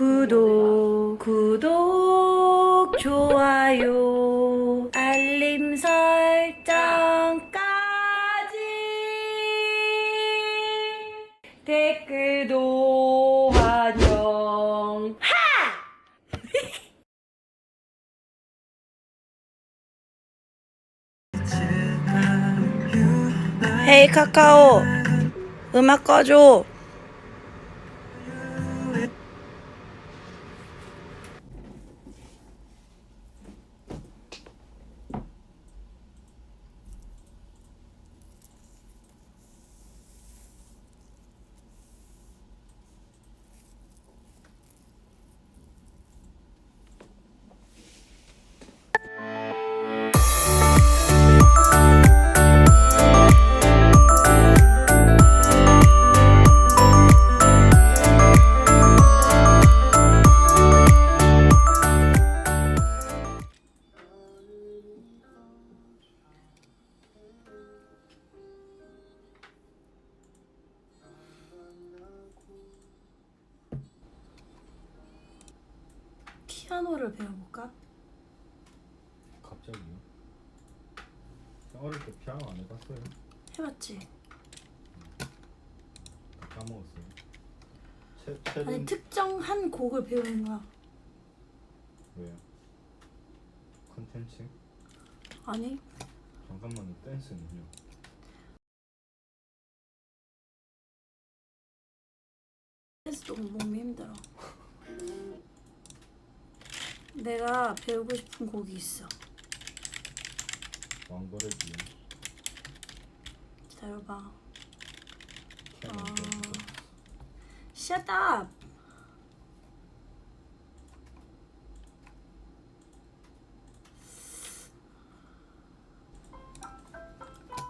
구독, 구독, 좋아요, 알림 설정까지. 댓글도 환영. 헤이 카카오. 음악 꺼줘 피아노를 배워볼까? 갑자기요? 어릴 때 피아노 안 해봤어요? 해봤지 다 까먹었어요. 채, 아니 채는 특정한 곡을 배우는 거야 왜요? 컨텐츠? 아니 잠깐만요. 댄스는요? 댄스 너무 몸이 힘들어 내가 배우고 싶은 곡이 있어. 왕거래기요. 기다려봐. 피아노 아. Shut up.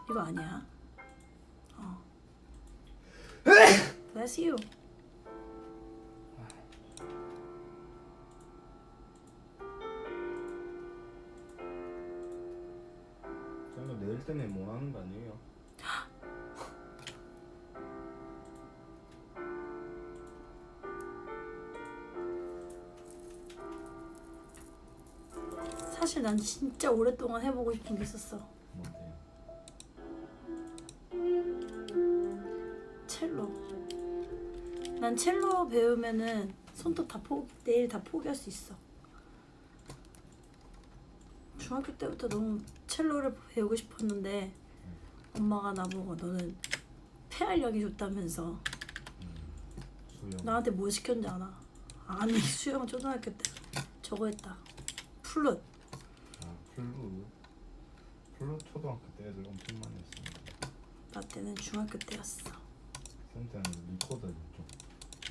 이거 아니야? 어. Bless you 때문에 뭐 하는 거 아니에요? 사실 난 진짜 오랫동안 해보고 싶은 게 있었어 뭔데요? 첼로. 난 첼로 배우면은 손톱 다 포, 내일 다 포기할 수 있어. 중학교 때부터 너무 첼로를 배우고 싶었는데 엄마가 나보고 너는 폐활량이 좋다면서 수영. 나한테 뭐 시켰는지 알아? 아니 수영 초등학교 때 저거 했다. 플룻. 아 플루. 플루 초등학교 때 애들 엄청 많이 했습니다. 나 때는 중학교 때였어. 쌤 때는 리코더였죠.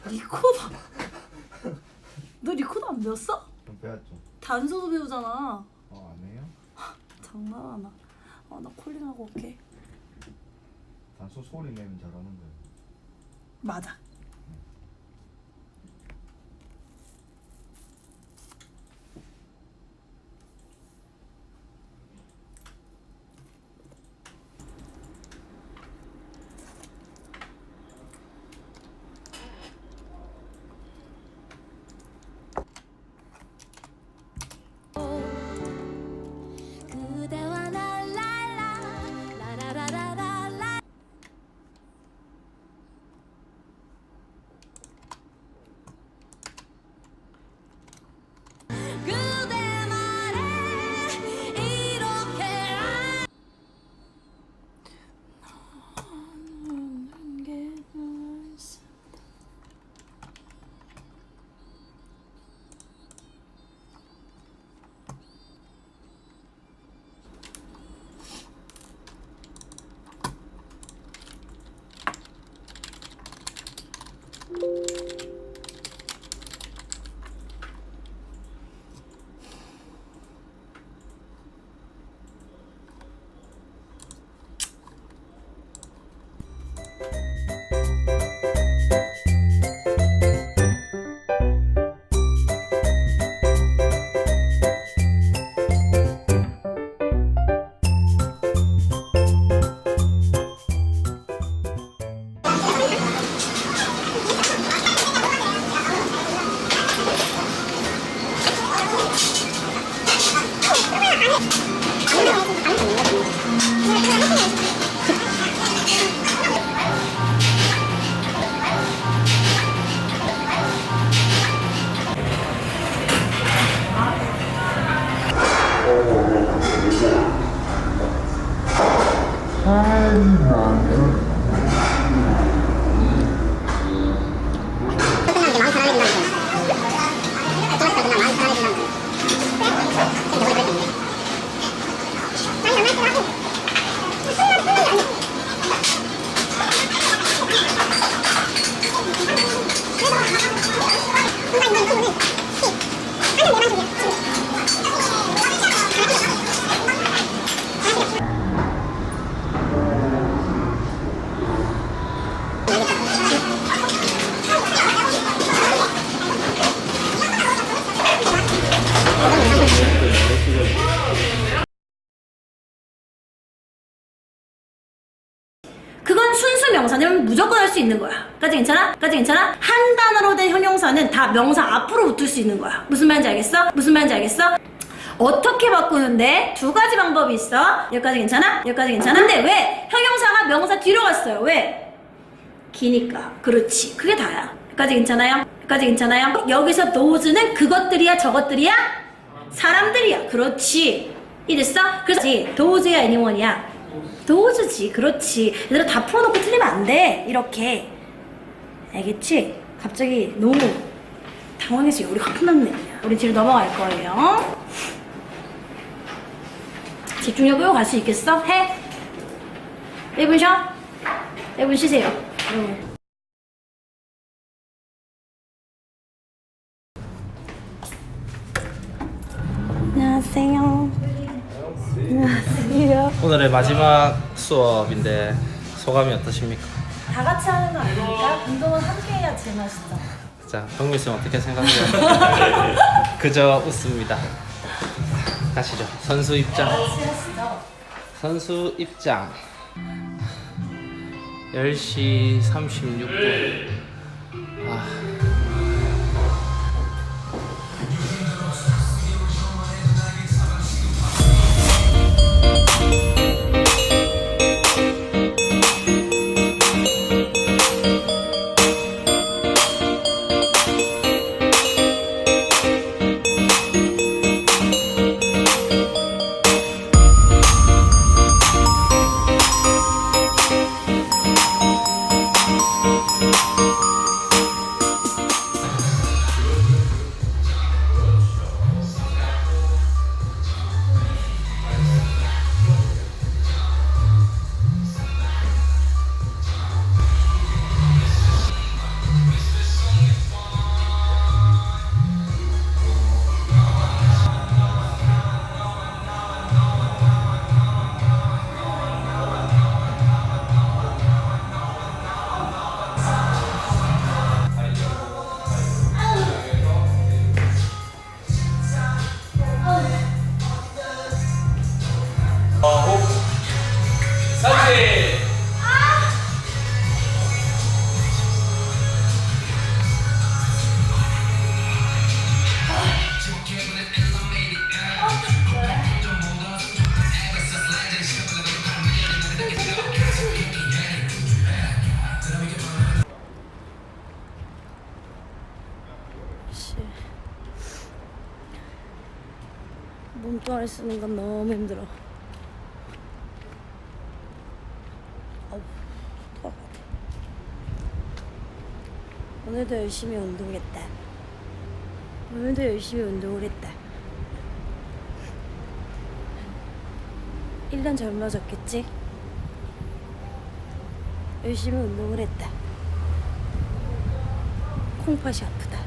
리코더. 너 리코더 안 배웠어? 좀 배웠죠. 단소도 배우잖아. 장난하나. 어, 나 콜링하고 올게. 단소 소리 내면 잘하는 거예요. 맞아. Hi, Rhonda. 그건 순수 명사는 무조건 할 수 있는 거야. 까지 괜찮아? 까지 괜찮아? 한 단어로 된 형용사는 다 명사 앞으로 붙을 수 있는 거야. 무슨 말인지 알겠어? 무슨 말인지 알겠어? 어떻게 바꾸는데? 두 가지 방법이 있어. 여기까지 괜찮아? 여기까지 괜찮아? 근데 왜 형용사가 명사 뒤로 갔어요? 왜? 기니까. 그렇지. 그게 다야. 여기까지 괜찮아요? 여기까지 괜찮아요? 여기서 those는 그것들이야, 저것들이야? 사람들이야. 그렇지. 이랬어? 그래서 those야, anyone이야. those지. 그렇지. 얘들아 다 풀어놓고 틀리면 안 돼. 이렇게. 알겠지? 갑자기 너무 당황해서 우리 확 났네. 우리 뒤로 넘어갈 거예요. 집중력 끄고 갈수 있겠어? 해. 1분 쉬어. 1분 쉬세요. 여러분. 오늘의 마지막 수업인데 소감이 어떠십니까? 다 같이 하는 거 아닙니까? 운동은 함께 해야 제맛이죠. 자, 정미 씨 어떻게 생각해요? 그저 웃습니다. 가시죠. 선수 입장. 같이 하시죠. 선수 입장. 10시 36분. 아. 몸뚱아리 쓰는 건 너무 힘들어. 오늘도 열심히 운동했다. 오늘도 열심히 운동을 했다. 1년 젊어졌겠지? 열심히 운동을 했다. 콩팥이 아프다.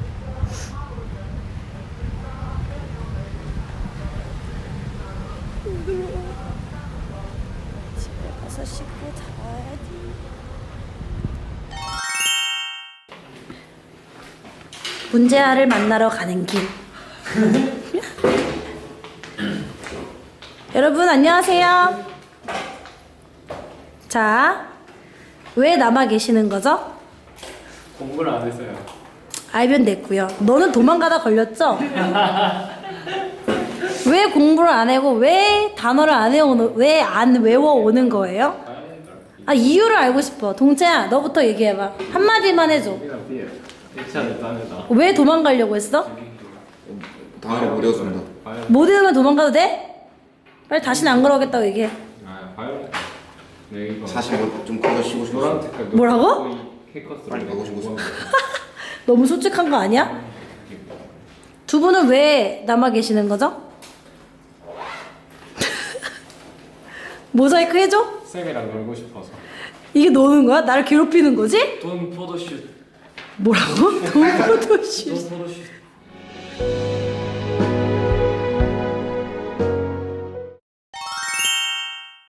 집에 가서 씻고 자야지. 문제아를 만나러 가는 길. 여러분 안녕하세요. 자, 왜 남아 계시는 거죠? 공부를 안 했어요. 알면 됐고요. 너는 도망가다 걸렸죠? 왜 공부를 안 하고 왜 단어를 안 외워오는 왜안 외워 오는 거예요? 아 이유를 알고 싶어. 동채야, 너부터 얘기해봐. 한 마디만 해줘. 왜 도망가려고 했어? 당연히 못 외웠습니다. 못 외우면 도망가도 돼? 빨리 다시는 안 그러겠다고 얘기해. 사실 뭐좀 그거 쉬고. 색깔 뭐라고? 빨리 가고 싶어서. 너무 솔직한 거 아니야? 두 분은 왜 남아 계시는 거죠? 모자이크 해줘? 쌤이랑 놀고 싶어서 이게 노는 거야? 나를 괴롭히는 거지? 돈 포도슛 뭐라고? 돈 포토슛 돈 포도슛